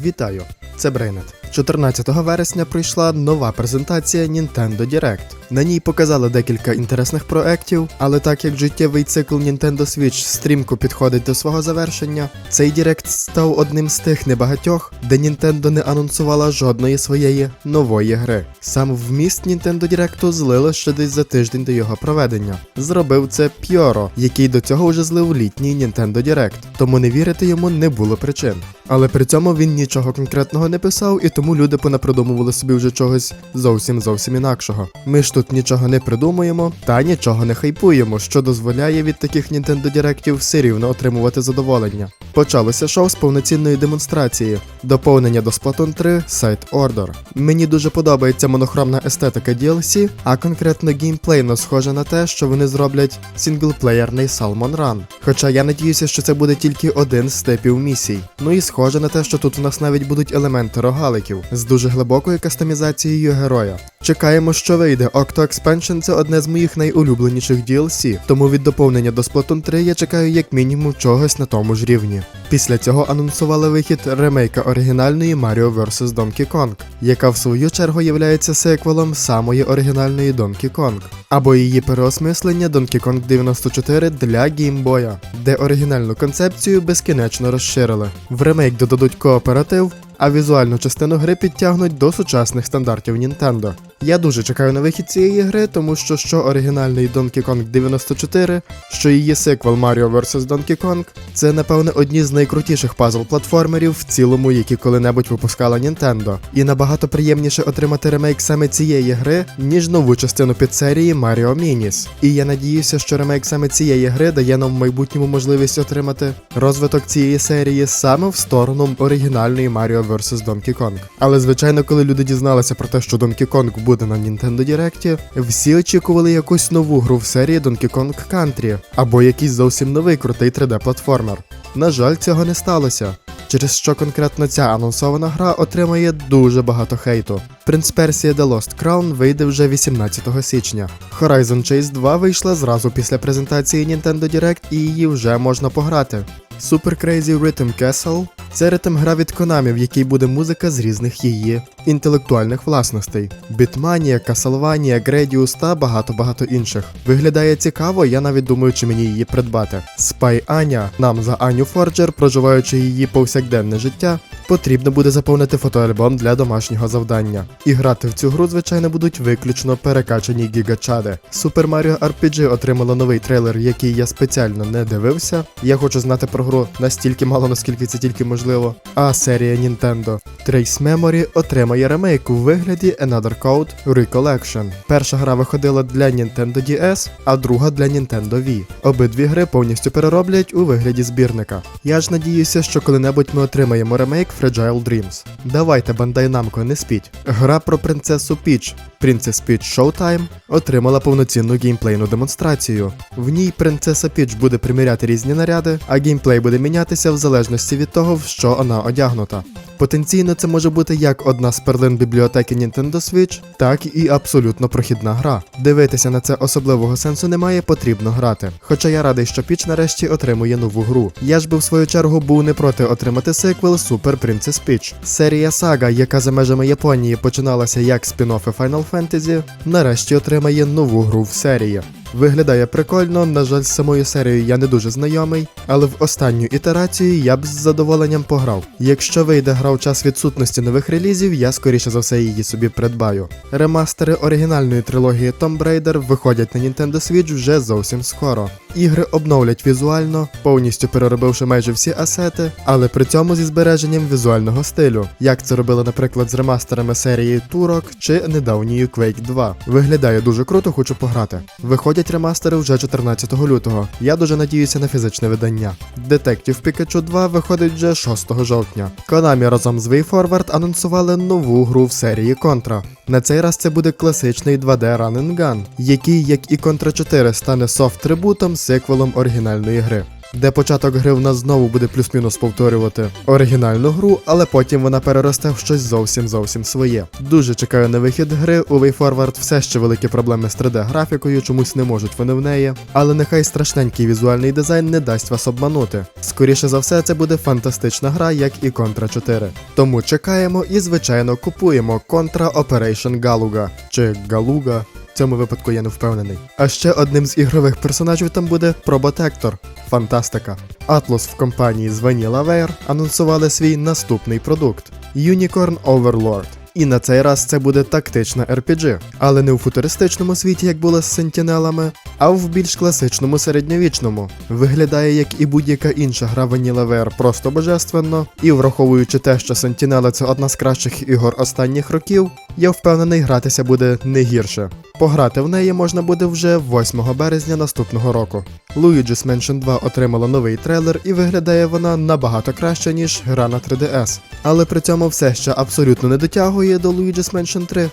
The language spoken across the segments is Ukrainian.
Вітаю, це Брейнет. 14 вересня прийшла нова презентація Nintendo Direct. На ній показали декілька інтересних проєктів, але так як життєвий цикл Nintendo Switch стрімко підходить до свого завершення, цей Direct став одним з тих небагатьох, де Nintendo не анонсувала жодної своєї нової гри. Сам вміст Nintendo Direct злили ще десь за тиждень до його проведення. Зробив це Пьоро, який до цього вже злив літній Nintendo Direct, тому не вірити йому не було причин. Але при цьому він нічого конкретного не писав, і тому люди понапридумували собі вже чогось зовсім зовсім інакшого. Ми ж тут нічого не придумуємо та нічого не хайпуємо, що дозволяє від таких Nintendo Директів все рівно отримувати задоволення. Почалося шоу з повноцінної демонстрації, доповнення до Splatoon 3 Side Order. Мені дуже подобається монохромна естетика DLC, а конкретно геймплейно схоже на те, що вони зроблять сінглплеєрний Salmon Run. Хоча я надіюся, що це буде тільки один з типів місій. Ну і схоже на те, що тут у нас навіть будуть елементи рогаликів з дуже глибокою кастомізацією героя. Чекаємо, що вийде. Octo Expansion це одне з моїх найулюбленіших DLC, тому від доповнення до Splatoon 3 я чекаю як мінімум чогось на тому ж рівні. Після цього анонсували вихід ремейка оригінальної Mario vs. Donkey Kong, яка в свою чергу є сиквелом самої оригінальної Donkey Kong, або її переосмислення Donkey Kong 94 для Game Boy, де оригінальну концепцію безкінечно розширили. В ремейк додадуть кооператив, а візуальну частину гри підтягнуть до сучасних стандартів Nintendo. Я дуже чекаю на вихід цієї гри, тому що що оригінальний Donkey Kong 94, що її сиквел Mario vs. Donkey Kong, це напевне одні з найкрутіших пазл-платформерів в цілому, які коли-небудь випускала Nintendo. І набагато приємніше отримати ремейк саме цієї гри, ніж нову частину підсерії Mario Minis. І я надіюся, що ремейк саме цієї гри дає нам в майбутньому можливість отримати розвиток цієї серії саме в сторону оригінальної Mario vs. Donkey Kong. Але звичайно, коли люди дізналися про те, що Donkey Kong буде на Nintendo Direct, всі очікували якусь нову гру в серії Donkey Kong Country або якийсь зовсім новий крутий 3D-платформер. На жаль, цього не сталося. Через що конкретно ця анонсована гра отримає дуже багато хейту. Принц Персія The Lost Crown вийде вже 18 січня. Horizon Chase 2 вийшла зразу після презентації Nintendo Direct і її вже можна пограти. Super Crazy Rhythm Castle це ритм гра від Konami, в якій буде музика з різних її інтелектуальних власностей: Бітманія, Касалванія, Гредіус та багато-багато інших. Виглядає цікаво, я навіть думаю, чи мені її придбати. Спай Аня, нам за Аню Форджер, проживаючи її повсякденне життя, потрібно буде заповнити фотоальбом для домашнього завдання. І грати в цю гру, звичайно, будуть виключно перекачані гігачади. Super Mario RPG отримала новий трейлер, який я спеціально не дивився. Я хочу знати про гру настільки мало, наскільки це тільки можливо. А серія Nintendo Trace Memory отримає ремейк у вигляді Another Code Recollection. Перша гра виходила для Nintendo DS, а друга для Nintendo Wii. Обидві гри повністю перероблять у вигляді збірника. Я ж надіюся, що коли-небудь ми отримаємо ремейк Fragile Dreams. Давайте, Bandai Namco, не спіть. Гра про принцесу Піч Princess Peach Showtime отримала повноцінну геймплейну демонстрацію. В ній принцеса Піч буде приміряти різні наряди, а геймплей буде мінятися в залежності від того, в що вона одягнута. Потенційно це може бути як одна з перлин бібліотеки Nintendo Switch, так і абсолютно прохідна гра. Дивитися на це особливого сенсу немає, потрібно грати. Хоча я радий, що Піч нарешті отримує нову гру. Я ж би в свою чергу був не проти отримати сиквел Super Princess Peach. Серія сага, яка за межами Японії починалася як спін-оффи Final Fantasy, нарешті отримає нову гру в серії. Виглядає прикольно, на жаль, з самою серією я не дуже знайомий, але в останню ітерацію я б з задоволенням пограв. Якщо вийде гра в час відсутності нових релізів, я скоріше за все її собі придбаю. Ремастери оригінальної трилогії Tomb Raider виходять на Nintendo Switch вже зовсім скоро. Ігри обновлять візуально, повністю переробивши майже всі асети, але при цьому зі збереженням візуального стилю, як це робили, наприклад, з ремастерами серії Турок чи недавньої Quake 2. Виглядає дуже круто, хочу пограти. Виходять ремастери вже 14 лютого. Я дуже надіюся на фізичне видання. Детектив Пікачу 2 виходить вже 6 жовтня. Konami разом з WayForward анонсували нову гру в серії Contra. На цей раз це буде класичний 2D Run and Gun, який, як і Contra 4, стане софт-трибутом сиквелом оригінальної гри. Де початок гри в нас знову буде плюс-мінус повторювати оригінальну гру, але потім вона переросте в щось зовсім зовсім своє. Дуже чекаю на вихід гри. У WayForward все ще великі проблеми з 3D-графікою, чомусь не можуть вони в неї. Але нехай страшненький візуальний дизайн не дасть вас обманути. Скоріше за все, це буде фантастична гра, як і Contra 4. Тому чекаємо і, звичайно, купуємо Contra Operation Galuga чи Галуга. В цьому випадку я не впевнений. А ще одним з ігрових персонажів там буде Проботектор. Фантастика. Atlus в компанії з Vanilla Ware анонсували свій наступний продукт Unicorn Overlord. І на цей раз це буде тактична RPG, але не у футуристичному світі, як було з сентінелами, а в більш класичному середньовічному. Виглядає як і будь-яка інша гра Vanilla Ware просто божественно, і враховуючи те, що Сентінели це одна з кращих ігор останніх років, я впевнений, гратися буде не гірше. Пограти в неї можна буде вже 8 березня наступного року. Luigi's Mansion 2 отримала новий трейлер і виглядає вона набагато краще, ніж гра на 3DS. Але при цьому все ще абсолютно не дотягує до Luigi's Mansion 3.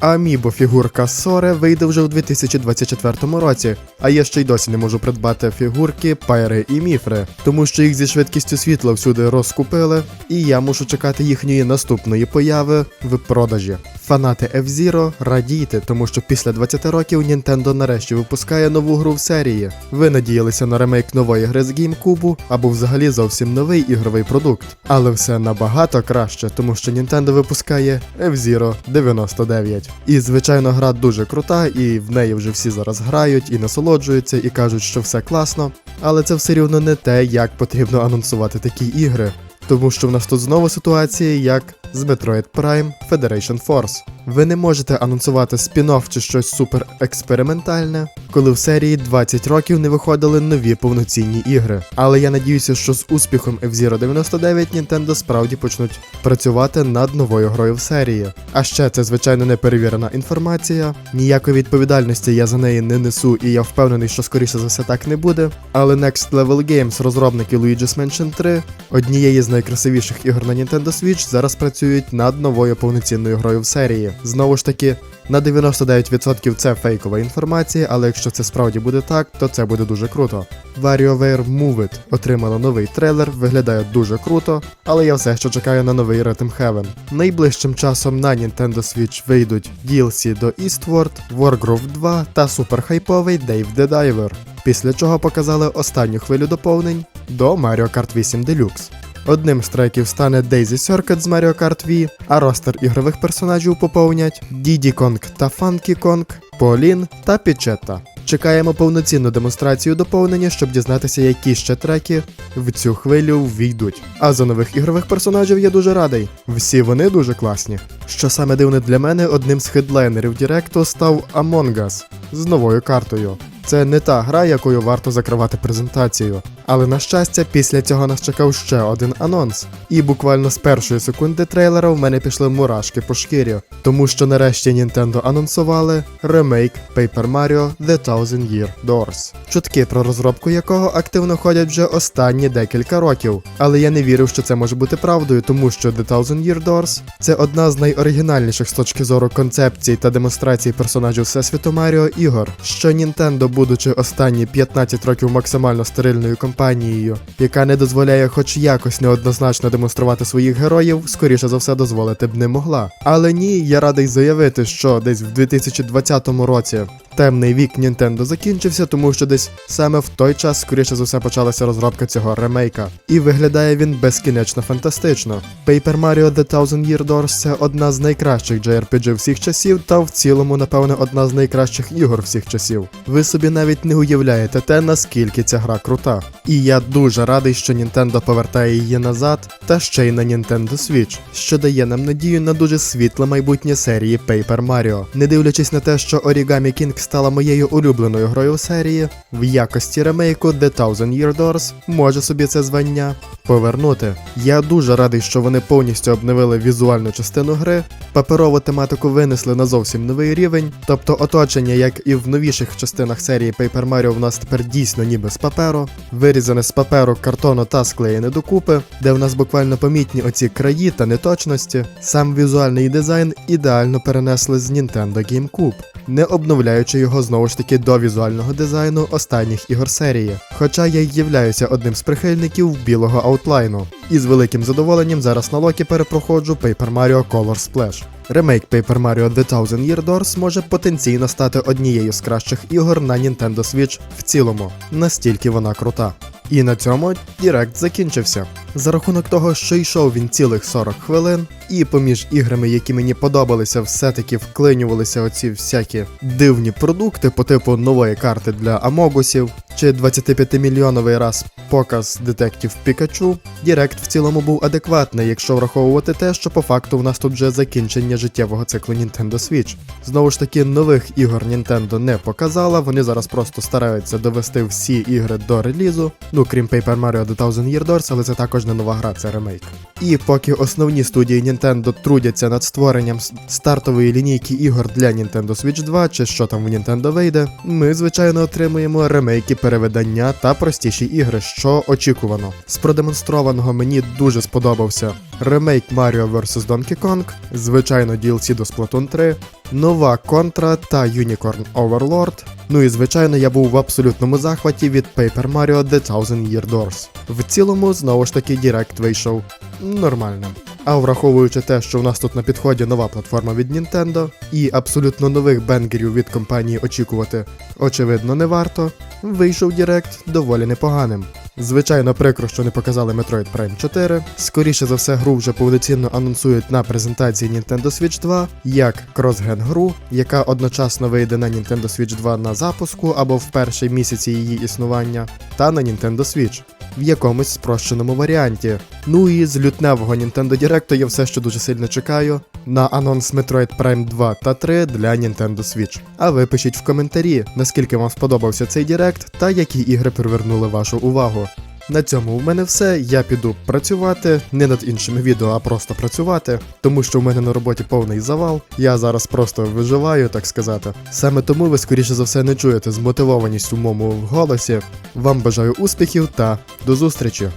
Амібо фігурка Соре вийде вже у 2024 році, а я ще й досі не можу придбати фігурки, пайри і міфри, тому що їх зі швидкістю світла всюди розкупили, і я мушу чекати їхньої наступної появи в продажі. Фанати F-Zero, радійте, тому що після 20 років Nintendo нарешті випускає нову гру в серії. Ви надіялися на ремейк нової гри з GameCube або взагалі зовсім новий ігровий продукт. Але все набагато краще, тому що Nintendo випускає F-Zero 99. І звичайно, гра дуже крута, і в неї вже всі зараз грають і насолоджуються, і кажуть, що все класно. Але це все рівно не те, як потрібно анонсувати такі ігри. Тому що в нас тут знову ситуація, як з Metroid Prime Federation Force. Ви не можете анонсувати спін-офф чи щось супер експериментальне, коли в серії 20 років не виходили нові повноцінні ігри. Але я надіюся, що з успіхом F-Zero 99 Nintendo справді почнуть працювати над новою грою в серії. А ще це, звичайно, не перевірена інформація. Ніякої відповідальності я за неї не несу, і я впевнений, що скоріше за все так не буде. Але Next Level Games, розробники Luigi's Mansion 3, однієї з найкрасивіших ігор на Nintendo Switch, зараз працюють над новою повноцінною грою в серії. Знову ж таки, на 99% це фейкова інформація, але якщо це справді буде так, то це буде дуже круто. WarioWare Move It отримала новий трейлер, виглядає дуже круто, але я все ще чекаю на новий Rhythm Heaven. Найближчим часом на Nintendo Switch вийдуть DLC до Eastward, Wargroove 2 та суперхайповий Dave the Diver. Після чого показали останню хвилю доповнень до Mario Kart 8 Deluxe. Одним з треків стане Daisy Circuit з Mario Kart Wii, а ростер ігрових персонажів поповнять Diddy Kong та Funky Kong, Полін та Пічетта. Чекаємо повноцінну демонстрацію доповнення, щоб дізнатися, які ще треки в цю хвилю ввійдуть. А за нових ігрових персонажів я дуже радий. Всі вони дуже класні. Що саме дивне для мене, одним з хедлайнерів Діректу став Among Us з новою картою. Це не та гра, якою варто закривати презентацію. Але на щастя, після цього нас чекав ще один анонс. І буквально з першої секунди трейлера в мене пішли мурашки по шкірі, тому що нарешті Nintendo анонсували ремейк Paper Mario The Thousand Year Doors, чутки про розробку якого активно ходять вже останні декілька років. Але я не вірив, що це може бути правдою, тому що The Thousand Year Doors це одна з найоригінальніших з точки зору концепцій та демонстрацій персонажів Всесвіту Маріо ігор, що Nintendo, будучи останні 15 років максимально стерильною компанією, яка не дозволяє хоч якось неоднозначно демонструвати своїх героїв, скоріше за все дозволити б не могла. Але ні, я радий заявити, що десь в 2020 році темний вік Nintendo закінчився, тому що десь саме в той час, скоріше за все, почалася розробка цього ремейка. І виглядає він безкінечно фантастично. Paper Mario The Thousand Year Doors це одна з найкращих JRPG всіх часів, та в цілому, напевне, одна з найкращих ігор всіх часів. Ви собі навіть не уявляєте те, наскільки ця гра крута. І я дуже радий, що Nintendo повертає її назад, та ще й на Nintendo Switch, що дає нам надію на дуже світле майбутнє серії Paper Mario. Не дивлячись на те, що Origami King стала моєю улюбленою грою в серії, в якості ремейку The Thousand Year Doors може собі це звання повернути. Я дуже радий, що вони повністю обновили візуальну частину гри, паперову тематику винесли на зовсім новий рівень, тобто оточення, як і в новіших частинах серії Paper Mario в нас тепер дійсно ніби з паперу, вирізане з паперу, картону та склеєне докупи, де в нас буквально помітні оці краї та неточності. Сам візуальний дизайн ідеально перенесли з Nintendo GameCube, не обновляючи його знову ж таки до візуального дизайну останніх ігор серії. Хоча я й являюся одним з прихильників білого аутлайну. І з великим задоволенням зараз на локі перепроходжу Paper Mario Color Splash. Ремейк Paper Mario The Thousand Year Doors може потенційно стати однією з кращих ігор на Nintendo Switch в цілому, настільки вона крута. І на цьому Дірект закінчився. За рахунок того, що йшов він цілих 40 хвилин, і поміж іграми, які мені подобалися, все-таки вклинювалися оці всякі дивні продукти по типу нової карти для Амогусів, чи 25-мільйоновий раз показ детектів Пікачу, Дірект в цілому був адекватний, якщо враховувати те, що по факту в нас тут вже закінчення життєвого циклу Nintendo Switch. Знову ж таки, нових ігор Nintendo не показала, вони зараз просто стараються довести всі ігри до релізу, ну крім Paper Mario The Thousand Year Doors, але це також не нова гра, це ремейк. І поки основні студії Nintendo трудяться над створенням стартової лінійки ігор для Nintendo Switch 2 чи що там в Nintendo вийде, ми звичайно отримуємо ремейки, перевидання та простіші ігри, що очікувано. З продемонстрованого мені дуже сподобався ремейк Mario vs Donkey Kong, звичайно DLC до Splatoon 3, нова Contra та Unicorn Overlord. Ну і звичайно, я був в абсолютному захваті від Paper Mario The Thousand Year Doors. В цілому, знову ж таки, Direct вийшов нормальним. А враховуючи те, що в нас тут на підході нова платформа від Nintendo, і абсолютно нових бенгерів від компанії очікувати, очевидно, не варто, вийшов Direct доволі непоганим. Звичайно, прикро, що не показали Metroid Prime 4. Скоріше за все, гру вже повноцінно анонсують на презентації Nintendo Switch 2 як кросген гру, яка одночасно вийде на Nintendo Switch 2 на запуску або в перші місяці її існування, та на Nintendo Switch в якомусь спрощеному варіанті. Ну і з лютневого Nintendo Direct я все ще дуже сильно чекаю на анонс Metroid Prime 2 та 3 для Nintendo Switch. А ви пишіть в коментарі, наскільки вам сподобався цей Direct та які ігри привернули вашу увагу. На цьому в мене все. Я піду працювати не над іншими відео, а просто працювати, тому що в мене на роботі повний завал. Я зараз просто виживаю, так сказати. Саме тому ви скоріше за все не чуєте змотивованість у моєму голосі. Вам бажаю успіхів та до зустрічі!